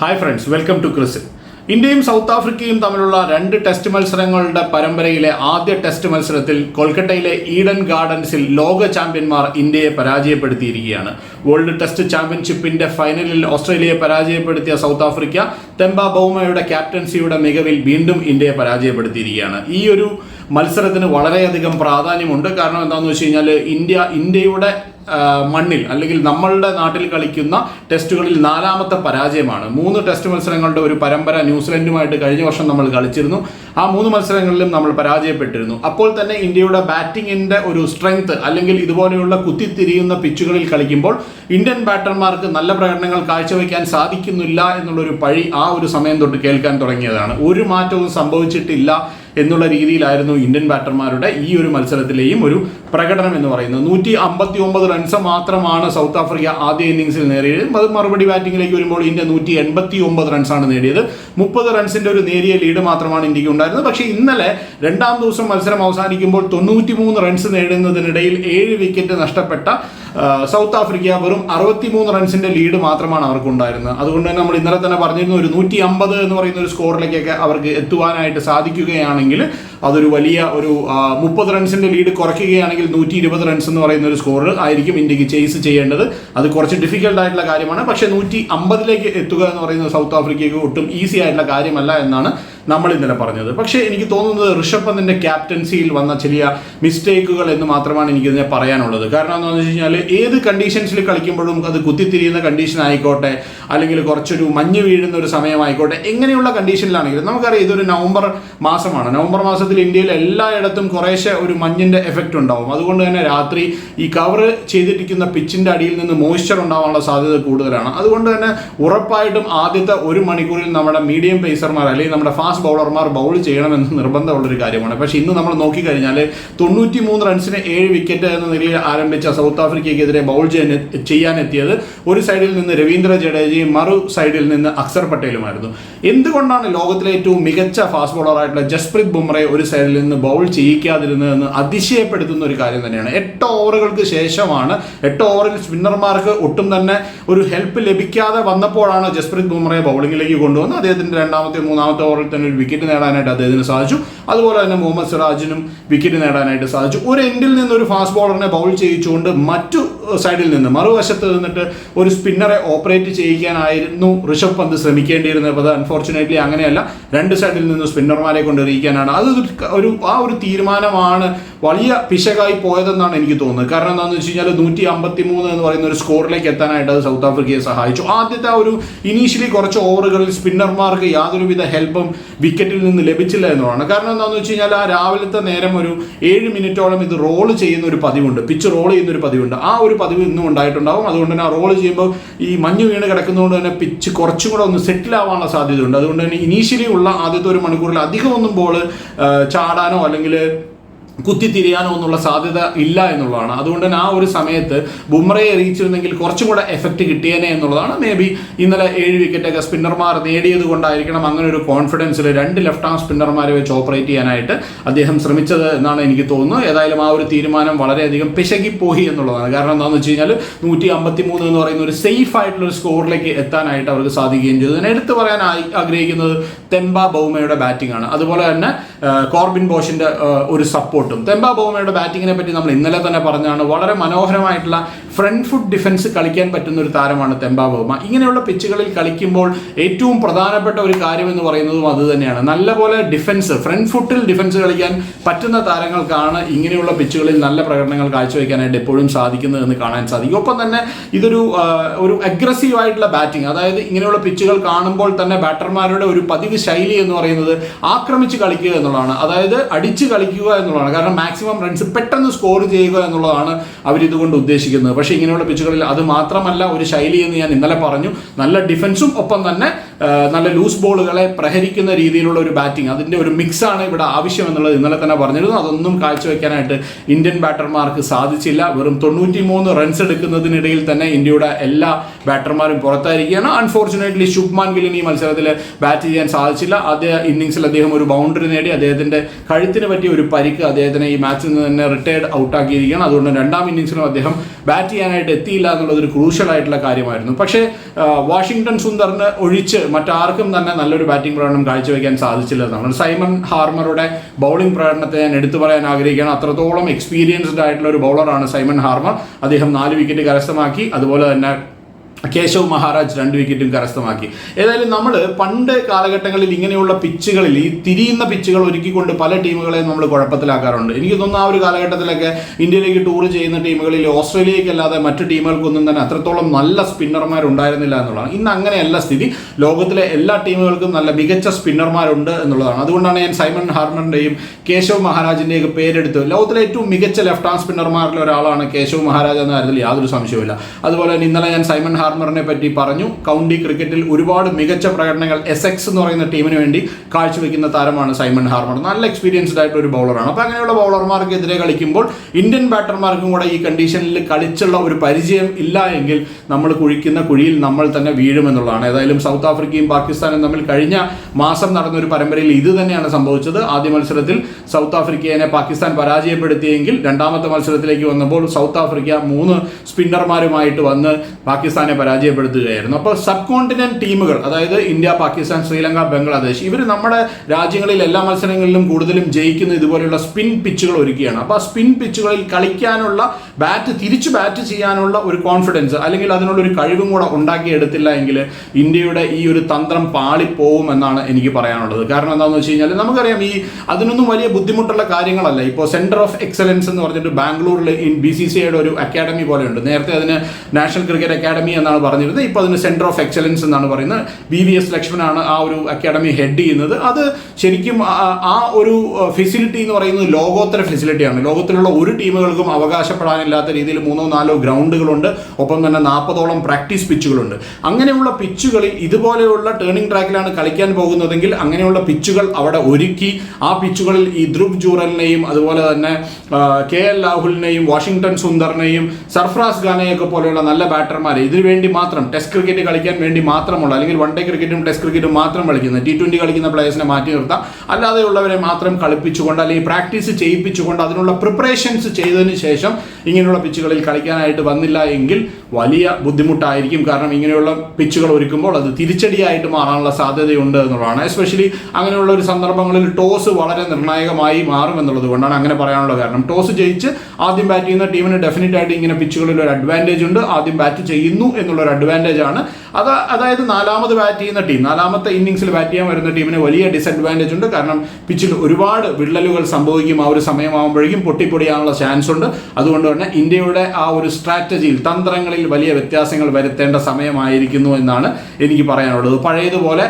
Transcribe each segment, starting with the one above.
Hi friends welcome to ക്രിസിൽ ഇന്ത്യയും south ആഫ്രിക്കയും തമ്മിലുള്ള രണ്ട് ടെസ്റ്റ് മത്സരങ്ങളുടെ പരമ്പരയിലെ ആദ്യ ടെസ്റ്റ് മത്സരത്തിൽ കൊൽക്കത്തയിലെ ഈഡൻ ഗാർഡൻസിൽ ലോക ചാമ്പ്യന്മാർ ഇന്ത്യയെ പരാജയപ്പെടുത്തിയിരിക്കുകയാണ്. വേൾഡ് ടെസ്റ്റ് ചാമ്പ്യൻഷിപ്പിന്റെ ഫൈനലിൽ ഓസ്ട്രേലിയയെ പരാജയപ്പെടുത്തിയ സൗത്ത് ആഫ്രിക്ക തെമ്പ ബൗമയുടെ ക്യാപ്റ്റൻസിയുടെ മികവിൽ വീണ്ടും ഇന്ത്യയെ പരാജയപ്പെടുത്തിയിരിക്കുകയാണ്. ഈ ഒരു മത്സരത്തിന് വളരെയധികം പ്രാധാന്യമുണ്ട്. കാരണം എന്താണെന്ന് വെച്ച് കഴിഞ്ഞാൽ ഇന്ത്യ ഇന്ത്യയുടെ മണ്ണിൽ അല്ലെങ്കിൽ നമ്മളുടെ നാട്ടിൽ കളിക്കുന്ന ടെസ്റ്റുകളിൽ നാലാമത്തെ പരാജയമാണ്. മൂന്ന് ടെസ്റ്റ് മത്സരങ്ങളുടെ ഒരു പരമ്പര ന്യൂസിലൻഡുമായിട്ട് കഴിഞ്ഞ വർഷം നമ്മൾ കളിച്ചിരുന്നു. ആ മൂന്ന് മത്സരങ്ങളിലും നമ്മൾ പരാജയപ്പെട്ടിരുന്നു. അപ്പോൾ തന്നെ ഇന്ത്യയുടെ ബാറ്റിങ്ങിന്റെ ഒരു സ്ട്രെങ്ത് അല്ലെങ്കിൽ ഇതുപോലെയുള്ള കുത്തിത്തിരിയുന്ന പിച്ചുകളിൽ കളിക്കുമ്പോൾ ഇന്ത്യൻ ബാറ്റർമാർക്ക് നല്ല പ്രകടനങ്ങൾ കാഴ്ചവെക്കാൻ സാധിക്കുന്നില്ല എന്നുള്ളൊരു പഴി ആ ഒരു സമയം തൊട്ട് കേൾക്കാൻ തുടങ്ങിയതാണ്. ഒരു മാറ്റവും സംഭവിച്ചിട്ടില്ല എന്നുള്ള രീതിയിലായിരുന്നു ഇന്ത്യൻ ബാറ്റർമാരുടെ ഈ ഒരു മത്സരത്തിലെയും ഒരു പ്രകടനം എന്ന് പറയുന്നത്. നൂറ്റി അമ്പത്തി ഒമ്പത് റൺസ് മാത്രമാണ് സൗത്ത് ആഫ്രിക്ക ആദ്യ ഇന്നിംഗ്സിൽ നേടിയത്. അത് മറുപടി ബാറ്റിംഗിലേക്ക് വരുമ്പോൾ ഇന്ത്യ നൂറ്റി എൺപത്തി ഒമ്പത് റൺസാണ് നേടിയത്. മുപ്പത് റൺസിന്റെ ഒരു നേരിയ ലീഡ് മാത്രമാണ് ഇന്ത്യയ്ക്ക് ഉണ്ടായിരുന്നത്. പക്ഷേ ഇന്നലെ രണ്ടാം ദിവസം മത്സരം അവസാനിക്കുമ്പോൾ തൊണ്ണൂറ്റി മൂന്ന് റൺസ് നേടുന്നതിനിടയിൽ ഏഴ് വിക്കറ്റ് നഷ്ടപ്പെട്ട സൗത്ത് ആഫ്രിക്ക വെറും അറുപത്തിമൂന്ന് റൺസിന്റെ ലീഡ് മാത്രമാണ് അവർക്ക് ഉണ്ടായിരുന്നത് അതുകൊണ്ട് തന്നെ നമ്മൾ ഇന്നലെ തന്നെ പറഞ്ഞിരുന്നു ഒരു നൂറ്റി അമ്പത് എന്ന് പറയുന്ന ഒരു സ്കോറിലേക്കൊക്കെ അവർക്ക് എത്തുവാനായിട്ട് സാധിക്കുകയാണെങ്കിൽ അതൊരു വലിയ ഒരു മുപ്പത് റൺസിന്റെ ലീഡ് കുറയ്ക്കുകയാണെങ്കിൽ നൂറ്റി ഇരുപത് റൺസ് എന്ന് പറയുന്ന ഒരു സ്കോറിൽ ആയിരിക്കും ഇന്ത്യയ്ക്ക് ചേസ് ചെയ്യേണ്ടത്. അത് കുറച്ച് ഡിഫിക്കൽട്ട് ആയിട്ടുള്ള കാര്യമാണ്. പക്ഷേ നൂറ്റി അമ്പതിലേക്ക് എത്തുക എന്ന് പറയുന്നത് സൗത്ത് ആഫ്രിക്കയ്ക്ക് ഒട്ടും ഈസി ആയിട്ടുള്ള കാര്യമല്ല എന്നാണ് നമ്മൾ ഇന്നലെ പറഞ്ഞത്. പക്ഷേ എനിക്ക് തോന്നുന്നത് ഋഷഭ് പന്തിന്റെ ക്യാപ്റ്റൻസിയിൽ വന്ന ചെറിയ മിസ്റ്റേക്കുകൾ എന്ന് മാത്രമാണ് എനിക്കിതിനെ പറയാനുള്ളത്. കാരണം എന്താണെന്ന് വെച്ച് കഴിഞ്ഞാൽ ഏത് കണ്ടീഷൻസിൽ കളിക്കുമ്പോഴും അത് കുത്തിത്തിരിയുന്ന കണ്ടീഷൻ ആയിക്കോട്ടെ അല്ലെങ്കിൽ കുറച്ചൊരു മഞ്ഞ് വീഴുന്ന ഒരു സമയമായിക്കോട്ടെ എങ്ങനെയുള്ള കണ്ടീഷനിലാണെങ്കിലും നമുക്കറിയാം ഇതൊരു നവംബർ മാസമാണ്. നവംബർ മാസത്തിൽ ഇന്ത്യയിൽ എല്ലായിടത്തും കുറേശ്ശെ ഒരു മഞ്ഞിന്റെ എഫക്റ്റ് ഉണ്ടാവും. അതുകൊണ്ട് തന്നെ രാത്രി ഈ കവർ ചെയ്തിരിക്കുന്ന പിച്ചിന്റെ അടിയിൽ നിന്ന് മോയ്സ്ചർ ഉണ്ടാവാനുള്ള സാധ്യത കൂടുതലാണ്. അതുകൊണ്ട് തന്നെ ഉറപ്പായിട്ടും ആദ്യത്തെ ഒരു മണിക്കൂറിൽ നമ്മുടെ മീഡിയം പേസർമാർ അല്ലെങ്കിൽ നമ്മുടെ ഫാസ്റ്റ് ബൗളർമാർ ബൗൾ ചെയ്യണമെന്ന് നിർബന്ധമുള്ളൊരു കാര്യമാണ്. പക്ഷേ ഇന്ന് നമ്മൾ നോക്കിക്കഴിഞ്ഞാൽ തൊണ്ണൂറ്റി മൂന്ന് റൺസിന് ഏഴ് വിക്കറ്റ് എന്ന നിലയിൽ ആരംഭിച്ച സൗത്ത് ആഫ്രിക്കയ്ക്കെതിരെ ബൗൾ ചെയ്യാൻ ചെയ്യാനെത്തിയത് ഒരു സൈഡിൽ നിന്ന് രവീന്ദ്ര ജഡേജയും മറു സൈഡിൽ നിന്ന് അക്സർ പട്ടേലുമായിരുന്നു. എന്തുകൊണ്ടാണ് ലോകത്തിലെ ഏറ്റവും മികച്ച ഫാസ്റ്റ് ബോളറായിട്ടുള്ള ജസ്പ്രീത് ബുംറയെ ഒരു സൈഡിൽ നിന്ന് ബൗൾ ചെയ്യിക്കാതിരുന്നതെന്ന് അതിശയപ്പെടുത്തുന്ന ഒരു കാര്യം തന്നെയാണ്. എട്ട് ഓവറുകൾക്ക് ശേഷമാണ് എട്ട് ഓവറിൽ സ്പിന്നർമാർക്ക് ഒട്ടും തന്നെ ഒരു ഹെൽപ്പ് ലഭിക്കാതെ വന്നപ്പോഴാണ് ജസ്പ്രീത് ബുംറയെ ബൗളിങ്ങിലേക്ക് കൊണ്ടുവന്ന് അദ്ദേഹത്തിന്റെ രണ്ടാമത്തെ മൂന്നാമത്തെ ഓവറിൽ തന്നെ ഒരു വിക്കറ്റ് നേടാനായിട്ട് അദ്ദേഹത്തിന് സാധിച്ചു. അതുപോലെ തന്നെ മുഹമ്മദ് സിറാജിനും വിക്കറ്റ് നേടാനായിട്ട് സാധിച്ചു. ഒരു എൻഡിൽ നിന്ന് ഒരു ഫാസ്റ്റ് ബോളറിനെ ബൗൾ ചെയ്യിച്ചുകൊണ്ട് മറ്റു സൈഡിൽ നിന്ന്. മറുവശത്ത് നിന്നിട്ട് ഒരു സ്പിന്നറെ ഓപ്പറേറ്റ് ചെയ്യിക്കാനായിരുന്നു ഋഷഭ് പന്ത് ശ്രമിക്കേണ്ടിയിരുന്നത്. അത് അൺഫോർച്ചുനേറ്റ്ലി അങ്ങനെയല്ല. രണ്ട് സൈഡിൽ നിന്ന് സ്പിന്നർമാരെ കൊണ്ട് എറിയിക്കാനാണ് അത് ഒരു- ആ ഒരു തീരുമാനമാണ് വലിയ പിശകായി പോയതെന്നാണ് എനിക്ക് തോന്നുന്നത്. കാരണം എന്താണെന്ന് വെച്ച് കഴിഞ്ഞാൽ നൂറ്റി അമ്പത്തി മൂന്ന് എന്ന് പറയുന്ന ഒരു സ്കോറിലേക്ക് എത്താനായിട്ട് അത് സൗത്ത് ആഫ്രിക്കയെ സഹായിച്ചു. ആദ്യത്തെ ഒരു ഇനീഷ്യലി കുറച്ച് ഓവറുകളിൽ സ്പിന്നർമാർക്ക് യാതൊരുവിധ ഹെൽപ്പും വിക്കറ്റിൽ നിന്ന് ലഭിച്ചില്ല എന്നുള്ളതാണ്. കാരണം എന്താണെന്ന് വെച്ച് കഴിഞ്ഞാൽ ആ രാവിലത്തെ നേരം ഒരു ഏഴ് മിനിറ്റോളം ഇത് റോൾ ചെയ്യുന്ന ഒരു പതിവുണ്ട്. പിച്ച് റോൾ ചെയ്യുന്ന ഒരു പതിവുണ്ട്. ആ ഒരു പതിവ് ഇന്നും ഉണ്ടായിട്ടുണ്ടാവും. അതുകൊണ്ട് തന്നെ റോൾ ചെയ്യുമ്പോൾ ഈ മഞ്ഞ് വീണ് കിടക്കുന്നതുകൊണ്ട് തന്നെ പിച്ച് കുറച്ചും കൂടെ ഒന്ന് സെറ്റിൽ ആവാനുള്ള സാധ്യതയുണ്ട്. അതുകൊണ്ട് തന്നെ ഇനീഷ്യലി ഉള്ള ആദ്യത്തെ ഒരു മണിക്കൂറിൽ അധികമൊന്നും ബോൾ ചാടാനോ അല്ലെങ്കിൽ കുത്തിത്തിരിയാനോ എന്നുള്ള സാധ്യത ഇല്ല എന്നുള്ളതാണ്. അതുകൊണ്ട് തന്നെ ആ ഒരു സമയത്ത് ബുംറയെ എറിയിച്ചിരുന്നെങ്കിൽ കുറച്ചും കൂടെ എഫക്റ്റ് കിട്ടിയേനെ എന്നുള്ളതാണ്. മേ ബി ഇന്നലെ ഏഴ് വിക്കറ്റൊക്കെ സ്പിന്നർമാർ നേടിയത് കൊണ്ടായിരിക്കണം അങ്ങനെ ഒരു കോൺഫിഡൻസിൽ രണ്ട് ലെഫ്റ്റ് ആം സ്പിന്നർമാരെ വെച്ച് ഓപ്പറേറ്റ് ചെയ്യാനായിട്ട് അദ്ദേഹം ശ്രമിച്ചത് എന്നാണ് എനിക്ക് തോന്നുന്നത്. ഏതായാലും ആ ഒരു തീരുമാനം വളരെയധികം പിശകിപ്പോയി എന്നുള്ളതാണ്. കാരണം എന്താണെന്ന് വെച്ച് കഴിഞ്ഞാൽ നൂറ്റി അമ്പത്തി മൂന്ന് എന്ന് പറയുന്ന ഒരു സേഫ് ആയിട്ടുള്ള ഒരു സ്കോറിലേക്ക് എത്താനായിട്ട് അവർക്ക് സാധിക്കുകയും ചെയ്തു. ഞാൻ എടുത്തു പറയാൻ ആഗ്രഹിക്കുന്നത് തെമ്പ ബൗമയുടെ ബാറ്റിംഗ് ആണ്. അതുപോലെ തന്നെ കോർബിൻ ബോഷിന്റെ ഒരു സപ്പോർട്ടും തെമ്പ ബോമയുടെ ബാറ്റിങ്ങിനെ പറ്റി നമ്മൾ ഇന്നലെ തന്നെ പറഞ്ഞാണ് വളരെ മനോഹരമായിട്ടുള്ള ഫ്രണ്ട് ഫുഡ് ഡിഫൻസ് കളിക്കാൻ പറ്റുന്ന ഒരു താരമാണ് തെമ്പ ബോമ ഇങ്ങനെയുള്ള പിച്ചുകളിൽ കളിക്കുമ്പോൾ ഏറ്റവും പ്രധാനപ്പെട്ട ഒരു കാര്യം എന്ന് പറയുന്നതും അത് തന്നെയാണ്. നല്ലപോലെ ഡിഫൻസ് ഫ്രണ്ട് ഫുട്ടിൽ ഡിഫൻസ് കളിക്കാൻ പറ്റുന്ന താരങ്ങൾക്കാണ് ഇങ്ങനെയുള്ള പിച്ചുകളിൽ നല്ല പ്രകടനങ്ങൾ കാഴ്ചവെക്കാനായിട്ട് എപ്പോഴും സാധിക്കുന്നത് എന്ന് കാണാൻ സാധിക്കും. ഒപ്പം തന്നെ ഇതൊരു ഒരു അഗ്രസീവ് ആയിട്ടുള്ള ബാറ്റിംഗ് അതായത് ഇങ്ങനെയുള്ള പിച്ചുകൾ കാണുമ്പോൾ തന്നെ ബാറ്റർമാരുടെ ഒരു പതിവ് ശൈലി എന്ന് പറയുന്നത് ആക്രമിച്ച് കളിക്കുക എന്നുള്ളതാണ്. അതായത് അടിച്ച് കളിക്കുക എന്നുള്ളതാണ്. കാരണം മാക്സിമം റൺസ് പെട്ടെന്ന് സ്കോർ ചെയ്യുക എന്നുള്ളതാണ് അവരിതുകൊണ്ട് ഉദ്ദേശിക്കുന്നത്. പക്ഷേ ഇങ്ങനെയുള്ള പിച്ചുകളിൽ അത് മാത്രമല്ല ഒരു ശൈലി എന്ന് ഞാൻ ഇന്നലെ പറഞ്ഞു. നല്ല ഡിഫൻസും ഒപ്പം തന്നെ നല്ല ലൂസ് ബോളുകളെ പ്രഹരിക്കുന്ന രീതിയിലുള്ള ഒരു ബാറ്റിംഗ് അതിന്റെ ഒരു മിക്സാണ് ഇവിടെ ആവശ്യം എന്നുള്ളത് ഇന്നലെ തന്നെ പറഞ്ഞിരുന്നു. അതൊന്നും കാഴ്ചവെക്കാനായിട്ട് ഇന്ത്യൻ ബാറ്റർമാർക്ക് സാധിച്ചില്ല. വെറും തൊണ്ണൂറ്റി മൂന്ന് റൺസ് എടുക്കുന്നതിനിടയിൽ തന്നെ ഇന്ത്യയുടെ എല്ലാ ബാറ്റർമാരും പുറത്തായിരിക്കുകയാണ്. അൺഫോർച്ചുനേറ്റ്ലി ശുഭ്മാൻ ഗില്ലിന് ഈ മത്സരത്തിൽ ബാറ്റ് ചെയ്യാൻ സാധിച്ചില്ല. ആദ്യ ഇന്നിംഗ്സിൽ അദ്ദേഹം ഒരു ബൗണ്ടറി നേടി. അദ്ദേഹത്തിന്റെ കഴുത്തിന് പറ്റിയ ഒരു പരിക്ക് അദ്ദേഹം അദ്ദേഹത്തിനെ ഈ മാച്ചിൽ നിന്ന് തന്നെ റിട്ടയർഡ് ഔട്ടാക്കിയിരിക്കുകയാണ് അതുകൊണ്ട് രണ്ടാം ഇന്നിങ്സിലും അദ്ദേഹം ബാറ്റ് ചെയ്യാനായിട്ട് എത്തിയില്ല എന്നുള്ളത് ഒരു ക്രൂഷ്യൽ ആയിട്ടുള്ള കാര്യമായിരുന്നു. പക്ഷേ വാഷിങ്ടൺ സുന്ദറിന് ഒഴിച്ച് മറ്റാർക്കും തന്നെ നല്ലൊരു ബാറ്റിംഗ് പ്രകടനം കാഴ്ചവെക്കാൻ സാധിച്ചില്ല എന്നാണ് സൈമൺ ഹാർമറുടെ ബൗളിംഗ് പ്രകടനത്തെ ഞാൻ എടുത്തു പറയാൻ ആഗ്രഹിക്കുകയാണ്. അത്രത്തോളം എക്സ്പീരിയൻസ്ഡ് ആയിട്ടുള്ള ഒരു ബൗളറാണ് സൈമൺ ഹാർമർ. അദ്ദേഹം നാല് വിക്കറ്റ് കരസ്ഥമാക്കി. അതുപോലെ തന്നെ കേശവ് മഹാരാജ് രണ്ട് വിക്കറ്റും കരസ്ഥമാക്കി. ഏതായാലും നമ്മൾ പണ്ട് കാലഘട്ടങ്ങളിൽ ഇങ്ങനെയുള്ള പിച്ചുകളിൽ ഈ തിരിയുന്ന പിച്ചുകൾ ഒരുക്കിക്കൊണ്ട് പല ടീമുകളെയും നമ്മൾ കുഴപ്പത്തിലാക്കാറുണ്ട്. എനിക്ക് തോന്നുന്നു ആ ഒരു കാലഘട്ടത്തിലൊക്കെ ഇന്ത്യയിലേക്ക് ടൂർ ചെയ്യുന്ന ടീമുകളിൽ ഓസ്ട്രേലിയക്കല്ലാതെ മറ്റു ടീമുകൾക്കൊന്നും തന്നെ അത്രത്തോളം നല്ല സ്പിന്നർമാർ ഉണ്ടായിരുന്നില്ല എന്നുള്ളതാണ്. ഇന്ന് അങ്ങനെയല്ല സ്ഥിതി. ലോകത്തിലെ എല്ലാ ടീമുകൾക്കും നല്ല മികച്ച സ്പിന്നർമാരുണ്ട് എന്നുള്ളതാണ്. അതുകൊണ്ടാണ് ഞാൻ സൈമൺ ഹാർമറിന്റെയും കേശവ് മഹാരാജിന്റെയൊക്കെ പേരെടുത്ത് ലോകത്തിലെ ഏറ്റവും മികച്ച ലെഫ്റ്റ് ഹാൻഡ് സ്പിന്നർമാരിൽ ഒരാളാണ് കേശവ് മഹാരാജ് എന്ന കാര്യത്തിൽ യാതൊരു സംശയവുമില്ല. അതുപോലെ തന്നെ ഇന്നലെ ഞാൻ സൈമൺ ഹാർമറിനെ പറ്റി പറഞ്ഞു. കൗണ്ടി ക്രിക്കറ്റിൽ ഒരുപാട് മികച്ച പ്രകടനങ്ങൾ എസ് എക്സ് എന്ന് പറയുന്ന ടീമിന് വേണ്ടി കാഴ്ചവെക്കുന്ന താരമാണ് സൈമൺ ഹാർമർ നല്ല എക്സ്പീരിയൻസ്ഡ് ആയിട്ട് ഒരു ബൗളറാണ് അപ്പോൾ അങ്ങനെയുള്ള ബൗളർമാർക്കെതിരെ കളിക്കുമ്പോൾ ഇന്ത്യൻ ബാറ്റർമാർക്കും കൂടെ ഈ കണ്ടീഷനിൽ കളിച്ചുള്ള ഒരു പരിചയം ഇല്ല എങ്കിൽ നമ്മൾ കുഴിക്കുന്ന കുഴിയിൽ നമ്മൾ തന്നെ വീഴുമെന്നുള്ളതാണ്. ഏതായാലും സൗത്ത് ആഫ്രിക്കയും പാകിസ്ഥാനും തമ്മിൽ കഴിഞ്ഞ മാസം നടന്ന ഒരു പരമ്പരയിൽ ഇത് തന്നെയാണ് സംഭവിച്ചത്. ആദ്യ മത്സരത്തിൽ സൗത്ത് ആഫ്രിക്കയെ പാകിസ്ഥാൻ പരാജയപ്പെടുത്തിയെങ്കിൽ രണ്ടാമത്തെ മത്സരത്തിലേക്ക് വന്നപ്പോൾ സൗത്ത് ആഫ്രിക്ക മൂന്ന് സ്പിന്നർമാരുമായിട്ട് വന്ന് പാകിസ്ഥാനെ പരാജയപ്പെടുത്തുകയായിരുന്നു. അപ്പോൾ സബ് കോണ്ടിനെന്റ് ടീമുകൾ അതായത് ഇന്ത്യ പാകിസ്ഥാൻ ശ്രീലങ്ക ബംഗ്ലാദേശ് ഇവർ നമ്മുടെ രാജ്യങ്ങളിൽ എല്ലാ മത്സരങ്ങളിലും കൂടുതലും ജയിക്കുന്ന ഇതുപോലെയുള്ള സ്പിൻ പിച്ചുകൾ ഒരുക്കുകയാണ്. അപ്പോൾ ആ സ്പിൻ പിച്ചുകളിൽ കളിക്കാനുള്ള ബാറ്റ് തിരിച്ചു ബാറ്റ് ചെയ്യാനുള്ള ഒരു കോൺഫിഡൻസ് അല്ലെങ്കിൽ അതിനുള്ള ഒരു കഴിവും കൂടെ ഉണ്ടാക്കിയെടുത്തില്ല എങ്കിൽ ഇന്ത്യയുടെ ഈ ഒരു തന്ത്രം പാളിപ്പോവും എന്നാണ് എനിക്ക് പറയാനുള്ളത്. കാരണം എന്താണെന്ന് വെച്ച് കഴിഞ്ഞാൽ നമുക്കറിയാം ഈ അതിനൊന്നും വലിയ ബുദ്ധിമുട്ടുള്ള കാര്യങ്ങളല്ല. ഇപ്പോൾ സെന്റർ ഓഫ് എക്സലൻസ് എന്ന് പറഞ്ഞിട്ട് ബാംഗ്ലൂരിൽ ബി സി സി ഐയുടെ ഒരു അക്കാഡമി പോലെയുണ്ട്. നേരത്തെ അതിന് നാഷണൽ ക്രിക്കറ്റ് അക്കാഡമി എന്നാണ് പറഞ്ഞിരുന്നത്. ഇപ്പോൾ അതിന് സെന്റർ ഓഫ് എക്സലൻസ് എന്നാണ് പറയുന്നത്. ബി വി എസ് ലക്ഷ്മണാണ് ആ ഒരു അക്കാഡമി ഹെഡ് ചെയ്യുന്നത്. അത് ശരിക്കും ആ- ഒരു ഫെസിലിറ്റി എന്ന് പറയുന്നത് ലോകോത്തര ഫെസിലിറ്റിയാണ് ലോകത്തിലുള്ള ഒരു ടീമുകൾക്കും അവകാശപ്പെടാനില്ലാത്ത രീതിയിൽ മൂന്നോ നാലോ ഗ്രൗണ്ടുകളുണ്ട്. ഒപ്പം തന്നെ നാൽപ്പതോളം പ്രാക്ടീസ് പിച്ചുകളുണ്ട് അങ്ങനെയുള്ള പിച്ചുകളിൽ ഇതുപോലെയുള്ള ടേണിംഗ് ട്രാക്കിലാണ് കളിക്കാൻ പോകുന്നതെങ്കിൽ അങ്ങനെയുള്ള പിച്ചുകൾ അവിടെ ഒരുക്കി ആ പിച്ചുകളിൽ ഈ ധ്രുവ് ജൂറലിനെയും അതുപോലെ തന്നെ കെ എൽ രാഹുലിനെയും വാഷിംഗ്ടൺ സുന്ദറിനെയും സർഫ്രാസ് ഖാനെയൊക്കെ പോലെയുള്ള നല്ല ബാറ്റർമാരെ ഇതിനു വേണ്ടി മാത്രം ടെസ്റ്റ് ക്രിക്കറ്റ് കളിക്കാൻ വേണ്ടി മാത്രമുള്ള അല്ലെങ്കിൽ വൺ ഡേ ക്രിക്കറ്റും ടെസ്റ്റ് ക്രിക്കറ്റും മാത്രം കളിക്കുന്ന ടി ട്വന്റി കളിക്കുന്ന പ്ലേയേഴ്സിനെ മാറ്റി നിർത്താം. അല്ലാതെയുള്ളവരെ മാത്രം കളിപ്പിച്ചുകൊണ്ട് അല്ലെങ്കിൽ പ്രാക്ടീസ് ചെയ്യിപ്പിച്ചുകൊണ്ട് അതിനുള്ള പ്രിപ്പറേഷൻസ് ചെയ്തതിന് ശേഷം ഇങ്ങനെയുള്ള പിച്ചുകളിൽ കളിക്കാനായിട്ട് വന്നില്ല എങ്കിൽ വലിയ ബുദ്ധിമുട്ടായിരിക്കും. കാരണം ഇങ്ങനെയുള്ള പിച്ചുകൾ ഒരുക്കുമ്പോൾ അത് തിരിച്ചടിയായിട്ട് മാറാനുള്ള സാധ്യതയുണ്ട് എന്നുള്ളതാണ്. എസ്പെഷ്യലി അങ്ങനെയുള്ള ഒരു സന്ദർഭങ്ങളിൽ ടോസ് വളരെ നിർണായകമായി മാറും എന്നുള്ളത് കൊണ്ടാണ് അങ്ങനെ പറയാനുള്ള കാരണം ടോസ് ജയിച്ച് ആദ്യം ബാറ്റ് ചെയ്യുന്ന ടീമിന് ഡെഫിനറ്റ് ആയിട്ട് ഇങ്ങനെ പിച്ചുകളിൽ ഒരു അഡ്വാന്റേജ് ഉണ്ട്. ആദ്യം ബാറ്റ് ചെയ്യുന്നു എന്നുള്ള ഒരു അഡ്വാന്റേജ് ആണ്. അത് അതായത് നാലാമത് ബാറ്റ് ചെയ്യുന്ന ടീം നാലാമത്തെ ഇന്നിങ്സിൽ ബാറ്റ് ചെയ്യാൻ വരുന്ന ടീമിന് വലിയ ഡിസഡ്വാന്റേജ് ഉണ്ട്. കാരണം പിച്ചിൽ ഒരുപാട് വിള്ളലുകൾ സംഭവിക്കും ആ ഒരു സമയമാകുമ്പോഴേക്കും പൊട്ടിപ്പൊടിയാനുള്ള ചാൻസ് ഉണ്ട്. അതുകൊണ്ട് തന്നെ ഇന്ത്യയുടെ ആ ഒരു സ്ട്രാറ്റജിയിൽ തന്ത്രങ്ങളിൽ വലിയ വ്യത്യാസങ്ങൾ വരുത്തേണ്ട സമയമായിരിക്കുന്നു എന്നാണ് എനിക്ക് പറയാനുള്ളത്. പഴയതുപോലെ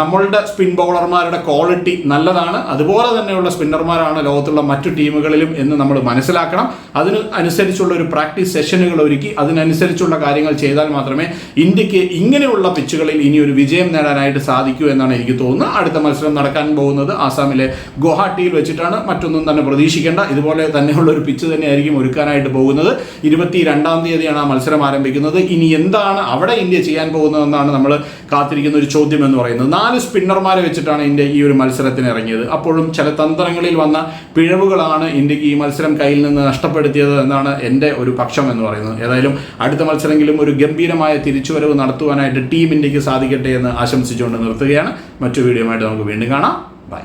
നമ്മളുടെ സ്പിൻ ബൗളർമാരുടെ ക്വാളിറ്റി നല്ലതാണ്. അതുപോലെ തന്നെയുള്ള സ്പിന്നർമാരാണ് ലോകത്തുള്ള മറ്റു ടീമുകളിലും എന്ന് നമ്മൾ മനസ്സിലാക്കണം. അതിന് അനുസരിച്ചുള്ള ഒരു പ്രാക്ടീസ് സെഷനുകൾ ഒരുക്കി അതിനനുസരിച്ചുള്ള കാര്യങ്ങൾ ചെയ്താൽ മാത്രമേ ഇന്ത്യയ്ക്ക് ഇങ്ങനെയുള്ള പിച്ചുകളിൽ ഇനി ഒരു വിജയം നേടാനായിട്ട് സാധിക്കൂ എന്നാണ് എനിക്ക് തോന്നുന്നത്. അടുത്ത മത്സരം നടക്കാൻ പോകുന്നത് ആസാമിലെ ഗുവാഹട്ടിയിൽ വെച്ചിട്ടാണ്. മറ്റൊന്നും തന്നെ പ്രതീക്ഷിക്കേണ്ട. ഇതുപോലെ തന്നെയുള്ള ഒരു പിച്ച് തന്നെയായിരിക്കും ഒരുക്കാനായിട്ട് പോകുന്നത്. ഇരുപത്തി രണ്ടാം തീയതിയാണ് ആ മത്സരം ആരംഭിക്കുന്നത്. ഇനി എന്താണ് അവിടെ ഇന്ത്യ ചെയ്യാൻ പോകുന്നതെന്നാണ് നമ്മൾ കാത്തിരിക്കുന്ന ഒരു ചോദ്യം എന്ന് പറയുന്നത്. നാല് സ്പിന്നർമാരെ വെച്ചിട്ടാണ് ഇന്ത്യ ഈ ഒരു മത്സരത്തിന് ഇറങ്ങിയത്. അപ്പോഴും ചില തന്ത്രങ്ങളിൽ വന്ന പിഴവുകളാണ് ഇന്ത്യയ്ക്ക് ഈ മത്സരം കയ്യിൽ നിന്ന് നഷ്ടപ്പെടുത്തിയത് എന്നാണ് എന്റെ ഒരു പക്ഷം എന്ന് പറയുന്നത്. ഏതായാലും അടുത്ത മത്സരമെങ്കിലും ഒരു ഗംഭീരമായ തിരിച്ചുവരവ് നടത്തുവാനായിട്ട് ടീം ഇന്ത്യയ്ക്ക് സാധിക്കട്ടെ എന്ന് ആശംസിച്ചുകൊണ്ട് നിർത്തുകയാണ്. മറ്റു വീഡിയോ ആയിട്ട് നമുക്ക് വീണ്ടും കാണാം. ബൈ.